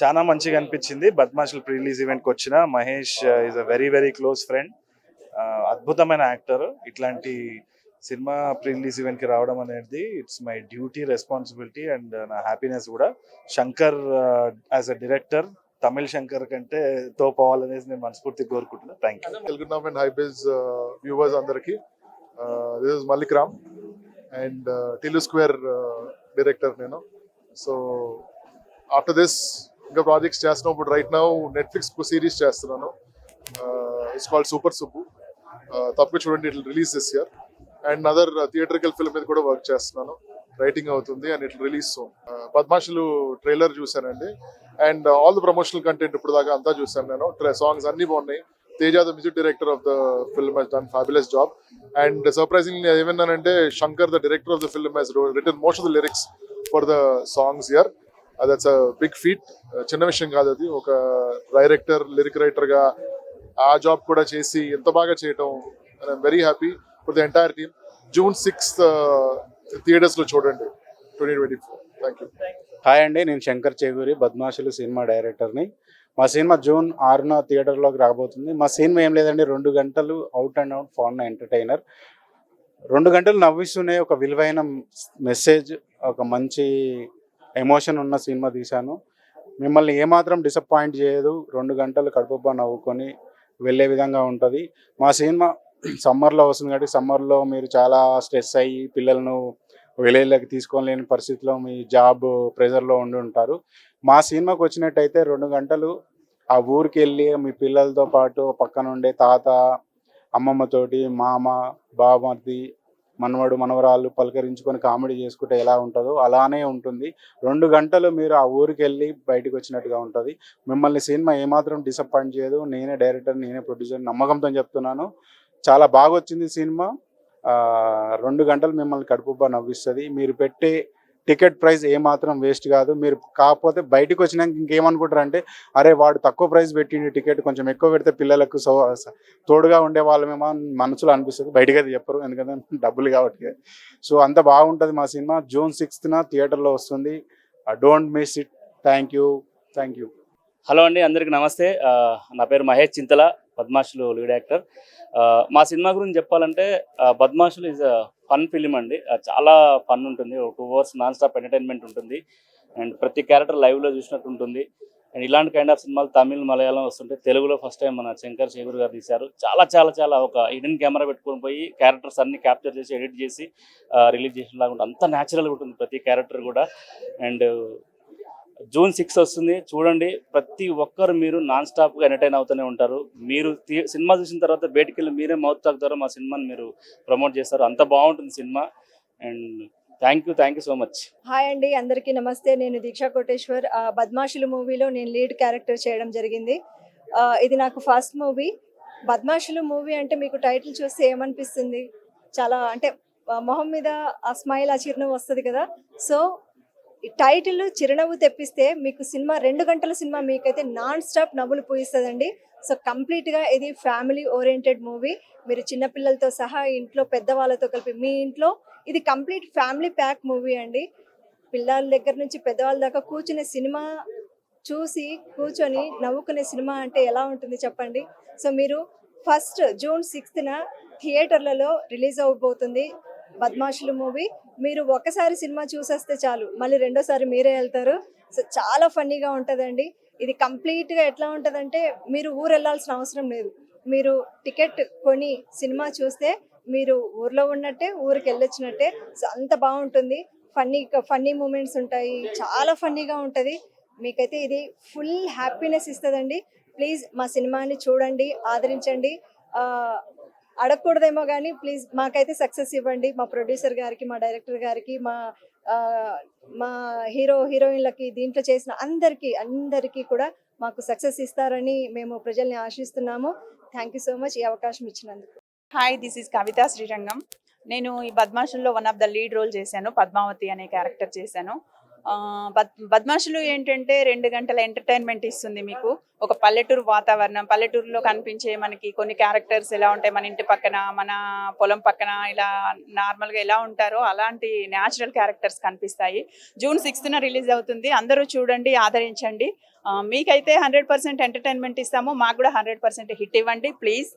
చాలా మంచిగా అనిపించింది. బద్మాషుల్ ప్రీ రిలీజ్ ఈవెంట్కి వచ్చిన Mahesh is a very very close friend అద్భుతమైన యాక్టర్ ఇట్లాంటి సినిమా ప్రీ రిలీజ్ ఈవెంట్కి రావడం అనేది it's my duty responsibility and నా హ్యాపీనెస్ కూడా. Shankar as a director Tamil Shankar కంటే తో పోవాలనేసి నేను మనస్ఫూర్తిగా కోరుకుంటున్నాను thank you Telugu now and Hybiz viewers అందరికి. This is Mallik Ram and Tillu Square director నేను. సో ఆఫ్టర్ దిస్ ఇంకా ప్రాజెక్ట్స్ చేస్తున్నాం. ఇప్పుడు రైట్ నౌ నెట్ఫ్లిక్స్ సిరీస్ చేస్తున్నాను. ఇట్స్ కాల్డ్ సూపర్ సుబ్బు తప్పక చూడండి it release this year and other theatrical film మీద కూడా వర్క్ చేస్తున్నాను. రైటింగ్ అవుతుంది and it release soon Badmashulu trailer చూశానండి. And all the promotional content ఇప్పుడు దాకా అంతా చూశాను నేను. సాంగ్స్ అన్ని బాగున్నాయి. Teja the music director of the film he's done fabulous job and surprising ఏమన్నానంటే Shankar the director of the film he's written most of the lyrics for the songs here that's a big feat చిన్న విషయం కాదు అది. ఒక director lyric రైటర్గా ఆ job కూడా చేసి ఎంత బాగా చేయటం I'm very happy for the entire team June sixth థియేటర్స్లో చూడండి. Twenty twenty four thank you hi అండి నేను శంకర్ చేగూరి బద్మాషులు సినిమా డైరెక్టర్ని మా సినిమా జూన్ ఆరున థియేటర్లోకి రాబోతుంది. మా సినిమా ఏం లేదండి రెండు గంటలు out and out fun entertainer రెండు గంటలు నవ్విస్తూనే ఒక విలువైన మెసేజ్ ఒక మంచి ఎమోషన్ ఉన్న సినిమా తీశాను. మిమ్మల్ని ఏమాత్రం డిసప్పాయింట్ చేయదు. రెండు గంటలు కడుపుబ్బా నవ్వుకొని వెళ్ళే విధంగా ఉంటుంది. మా సినిమా సమ్మర్లో వస్తుంది కాబట్టి సమ్మర్లో మీరు చాలా స్ట్రెస్ అయ్యి పిల్లలను విలేజ్లోకి తీసుకోలేని పరిస్థితిలో మీ జాబ్ ప్రెజర్లో ఉండి ఉంటారు. మా సినిమాకి వచ్చినట్టయితే రెండు గంటలు ఆ ఊరికి వెళ్ళి మీ పిల్లలతో పాటు పక్కన ఉండే తాత అమ్మమ్మతోటి మామ బామర్ది మనవడు మనవరాళ్ళు పలకరించుకొని కామెడీ చేసుకుంటే ఎలా ఉంటుందో అలానే ఉంటుంది. రెండు గంటలు మీరు ఆ ఊరికి వెళ్ళి బయటకు వచ్చినట్టుగా ఉంటుంది. మిమ్మల్ని సినిమా ఏమాత్రం డిసప్పాయింట్ చేయదు. నేనే డైరెక్టర్ నేనే ప్రొడ్యూసర్ నమ్మకంతో చెప్తున్నాను. చాలా బాగా వచ్చింది సినిమా. రెండు గంటలు మిమ్మల్ని కడుపుబ్బా నవ్విస్తుంది. మీరు పెట్టే టికెట్ ప్రైస్ ఏమాత్రం వేస్ట్ కాదు. మీరు కాకపోతే బయటకు వచ్చినాక ఇంకేమనుకుంటారు అంటే అరే వాడు తక్కువ ప్రైస్ పెట్టిండి టికెట్ కొంచెం ఎక్కువ పెడితే పిల్లలకు సో తోడుగా ఉండే వాళ్ళమేమో మనసులో అనిపిస్తుంది. బయటకు అది చెప్పరు ఎందుకంటే డబ్బులు కాబట్టి. సో అంత బాగుంటుంది మా సినిమా. జూన్ సిక్స్త్న థియేటర్లో వస్తుంది. Don't miss it. Thank you. Thank you. Hello అండి అందరికీ నమస్తే. నా పేరు మహేష్ చింతల. బద్మాషులు లీడ్ యాక్టర్ మా సినిమా గురించి చెప్పాలంటే ఆ, బద్మాషులు అ ఫన్ ఫిలిం అండి. చాలా ఫన్ ఉంటుంది. ఒక two hours non stop entertainment ఉంటుంది. అండ్ ప్రతి క్యారెక్టర్ లైవ్లో చూసినట్టు ఉంటుంది. అండ్ ఇలాంటి కైండ్ ఆఫ్ సినిమాలు తమిళ్ మలయాళం వస్తుంటే తెలుగులో ఫస్ట్ టైం మన శంకర్ శేఖర్ గారు తీశారు. చాలా చాలా చాలా ఒక హిడెన్ కెమెరా పెట్టుకొని పోయి క్యారెక్టర్స్ అన్ని క్యాప్చర్ చేసి ఎడిట్ చేసి రిలీజ్ చేసినలాగా ఉంటుంది. అంత న్యాచురల్గా ఉంటుంది ప్రతి క్యారెక్టర్ కూడా. అండ్ జూన్ సిక్స్ వస్తుంది. చూడండి ప్రతి ఒక్కరు మీరు నాన్ స్టాప్గా ఎంటర్టైన్ అవుతూనే ఉంటారు. మీరు సినిమా చూసిన తర్వాత బయటికి వెళ్ళి మీరే మౌత్ తాగుతారో మా సినిమాని మీరు ప్రమోట్ చేస్తారు. అంత బాగుంటుంది cinema. And thank you thank you so much. Hi అండి అందరికీ నమస్తే. నేను దీక్షా కోటేశ్వర్. బద్మాషులు మూవీలో నేను లీడ్ క్యారెక్టర్ చేయడం జరిగింది. ఇది నాకు ఫస్ట్ మూవీ. బద్మాషులు మూవీ అంటే మీకు టైటిల్ చూస్తే ఏమనిపిస్తుంది? చాలా అంటే మొహం మీద ఆ స్మైల్ ఆ చిరునవ్వు వస్తుంది కదా. సో ఈ టైటిల్ చిరునవ్వు తెప్పిస్తే మీకు సినిమా రెండు గంటల సినిమా మీకైతే నాన్ స్టాప్ నవ్వులు పూయిస్తుందండి. సో కంప్లీట్గా ఇది ఫ్యామిలీ ఓరియంటెడ్ మూవీ. మీరు చిన్నపిల్లలతో సహా ఇంట్లో పెద్దవాళ్ళతో కలిపి మీ ఇంట్లో ఇది కంప్లీట్ ఫ్యామిలీ ప్యాక్ మూవీ అండి. పిల్లల దగ్గర నుంచి పెద్దవాళ్ళ దాకా కూర్చునే సినిమా చూసి కూర్చొని నవ్వుకునే సినిమా అంటే ఎలా ఉంటుంది చెప్పండి? సో మీరు ఫస్ట్ జూన్ సిక్స్త్న థియేటర్లలో రిలీజ్ అవబోతుంది బద్మాషులు మూవీ. మీరు ఒకసారి సినిమా చూసేస్తే చాలు. మళ్ళీ రెండోసారి మీరే వెళ్తారు. సో చాలా ఫన్నీగా ఉంటుందండి. ఇది కంప్లీట్గా ఎట్లా ఉంటుందంటే మీరు ఊరు వెళ్ళాల్సిన అవసరం లేదు. మీరు టికెట్ కొని సినిమా చూస్తే మీరు ఊర్లో ఉన్నట్టే ఊరికి వెళ్ళొచ్చినట్టే సో అంత బాగుంటుంది. ఫన్నీ ఫన్నీ మూమెంట్స్ ఉంటాయి. చాలా ఫన్నీగా ఉంటుంది. మీకైతే ఇది ఫుల్ హ్యాపీనెస్ ఇస్తుందండి. ప్లీజ్ మా సినిమాని చూడండి ఆదరించండి. అడగకూడదేమో కానీ ప్లీజ్ మాకైతే సక్సెస్ ఇవ్వండి. మా ప్రొడ్యూసర్ గారికి మా డైరెక్టర్ గారికి మా మా హీరో హీరోయిన్లకి దీంట్లో చేసిన అందరికీ అందరికీ కూడా మాకు సక్సెస్ ఇస్తారని మేము ప్రజల్ని ఆశిస్తున్నాము. థ్యాంక్ యూ సో మచ్ ఈ అవకాశం ఇచ్చినందుకు. Hi this is Kavitha Srirangam నేను ఈ బద్మాషుల్లో one of the lead role చేశాను. పద్మావతి అనే క్యారెక్టర్ చేశాను. బద్మాషులు ఏంటంటే రెండు గంటల ఎంటర్టైన్మెంట్ ఇస్తుంది మీకు. ఒక పల్లెటూరు వాతావరణం పల్లెటూరులో కనిపించే మనకి కొన్ని క్యారెక్టర్స్ ఎలా ఉంటాయి? మన ఇంటి పక్కన మన పొలం పక్కన ఇలా నార్మల్గా ఎలా ఉంటారో అలాంటి న్యాచురల్ క్యారెక్టర్స్ కనిపిస్తాయి. జూన్ సిక్స్త్న రిలీజ్ అవుతుంది. అందరూ చూడండి ఆదరించండి. మీకైతే హండ్రెడ్ పర్సెంట్ ఎంటర్టైన్మెంట్ ఇస్తాము. మాకు కూడా హండ్రెడ్ పర్సెంట్ హిట్ ఇవ్వండి. ప్లీజ్.